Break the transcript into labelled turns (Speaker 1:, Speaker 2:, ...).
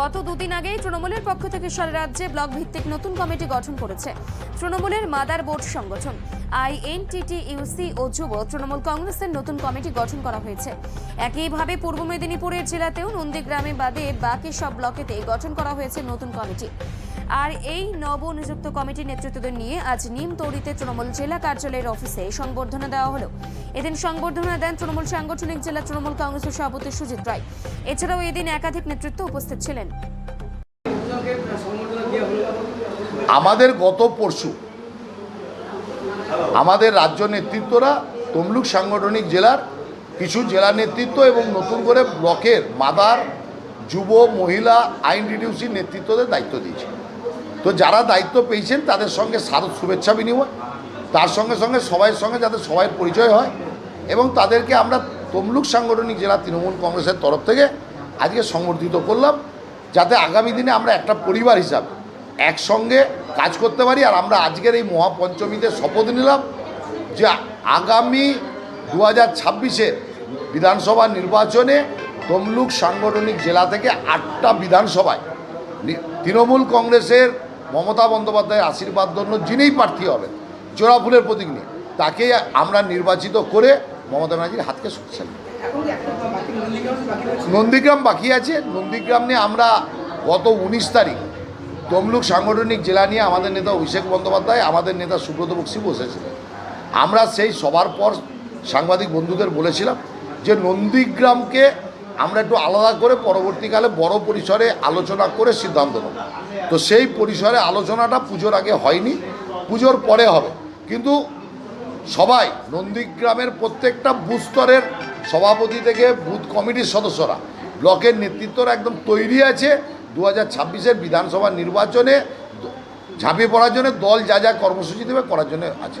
Speaker 1: গত দুদিন আগেই তৃণমূলের পক্ষ থেকে সারা রাজ্যে ব্লক ভিত্তিক নতুন কমিটি গঠন করেছে। তৃণমূলের মাদার বোর্ড সংগঠন, আইএনটিটিইউসি ও যুব তৃণমূল কংগ্রেসের নতুন কমিটি গঠন করা হয়েছে। একইভাবে পূর্ব মেদিনীপুরের জেলাতেও নন্দীগ্রামে বাদে বাকি সব ব্লকেতে গঠন করা হয়েছে নতুন কমিটি। আর এই নবনিযুক্ত কমিটির নেতৃত্বদের নিয়ে আজ নিমতৌড়িতে তৃণমূল জেলা কার্যালয়ের অফিসে সংবর্ধনা দেওয়া হলো। এদিন সংবর্ধনা দেন তৃণমূল সাংগঠনিক জেলা তৃণমূল কংগ্রেসের সভাপতি সুজিত রায়। এছাড়াও এদিন একাধিক নেতৃত্ব উপস্থিত ছিলেন।
Speaker 2: আমাদের গত পরশু আমাদের রাজ্য নেতৃত্বরা তমলুক সাংগঠনিক জেলার কিছু জেলা নেতৃত্ব এবং নতুন করে ব্লকের মাদার যুব, মহিলা আইন রিডিউসির নেতৃত্বদের দায়িত্ব দিয়েছে। তো যারা দায়িত্ব পেয়েছেন, তাদের সঙ্গে শারদ শুভেচ্ছা বিনিময়। তার সঙ্গে সঙ্গে সবাইয়ের সঙ্গে যাতে সবাইয়ের পরিচয় হয় এবং তাদেরকে আমরা তমলুক সাংগঠনিক জেলা তৃণমূল কংগ্রেসের তরফ থেকে আজকে সংবর্ধিত করলাম, যাতে আগামী দিনে আমরা একটা পরিবার হিসাবে একসঙ্গে কাজ করতে পারি। আর আমরা আজকের এই মহাপঞ্চমীতে শপথ নিলাম যে আগামী দু হাজার বিধানসভা নির্বাচনে তমলুক সাংগঠনিক জেলা থেকে আটটা বিধানসভায় তৃণমূল কংগ্রেসের মমতা বন্দ্যোপাধ্যায়ের আশীর্বাদ জন্য যিনিই প্রার্থী হবেন জোড়াফুলের প্রতীক নিয়ে, তাকে আমরা নির্বাচিত করে মমতা ব্যানার্জির হাতকে শক্তিশালী নন্দীগ্রাম বাকি আছে। নন্দীগ্রাম নিয়ে আমরা গত উনিশ তারিখ তমলুক সাংগঠনিক জেলা নিয়ে আমাদের নেতা অভিষেক বন্দ্যোপাধ্যায়, আমাদের নেতা সুব্রত বক্সি বসেছিলেন। আমরা সেই সবার পর সাংবাদিক বন্ধুদের বলেছিলাম যে নন্দীগ্রামকে আমরা একটু আলাদা করে পরবর্তীকালে বড় পরিসরে আলোচনা করে সিদ্ধান্ত নেব। তো সেই পরিসরে আলোচনাটা পুজোর আগে হয়নি, পুজোর পরে হবে। কিন্তু সবাই নন্দীগ্রামের প্রত্যেকটা বুথ স্তরের সভাপতি থেকে বুথ কমিটির সদস্যরা, ব্লকের নেতৃত্বরা একদম তৈরি আছে। দু হাজার ছাব্বিশের বিধানসভা নির্বাচনে ঝাঁপিয়ে পড়ার জন্য দল যা যা কর্মসূচি দেবে করার জন্য আছে।